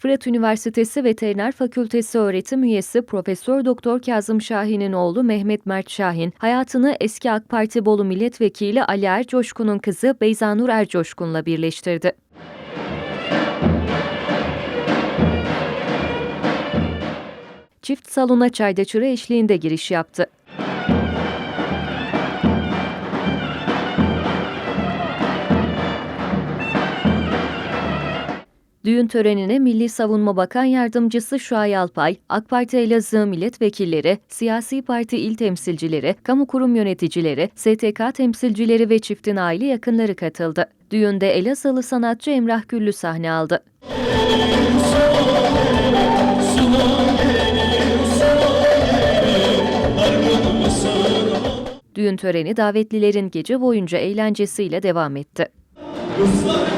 Fırat Üniversitesi Veteriner Fakültesi öğretim üyesi Profesör Doktor Kazım Şahin'in oğlu Mehmet Mert Şahin, hayatını eski AK Parti Bolu Milletvekili Ali Ercoşkun'un kızı Beyzanur Ercoşkun'la birleştirdi. Çift salona çayda çıra eşliğinde giriş yaptı. Düğün törenine Milli Savunma Bakan Yardımcısı Şuay Alpay, AK Parti Elazığ milletvekilleri, siyasi parti il temsilcileri, kamu kurum yöneticileri, STK temsilcileri ve çiftin aile yakınları katıldı. Düğünde Elazığlı sanatçı Emrah Güllü sahne aldı. Düğün töreni davetlilerin gece boyunca eğlencesiyle devam etti. Ruslar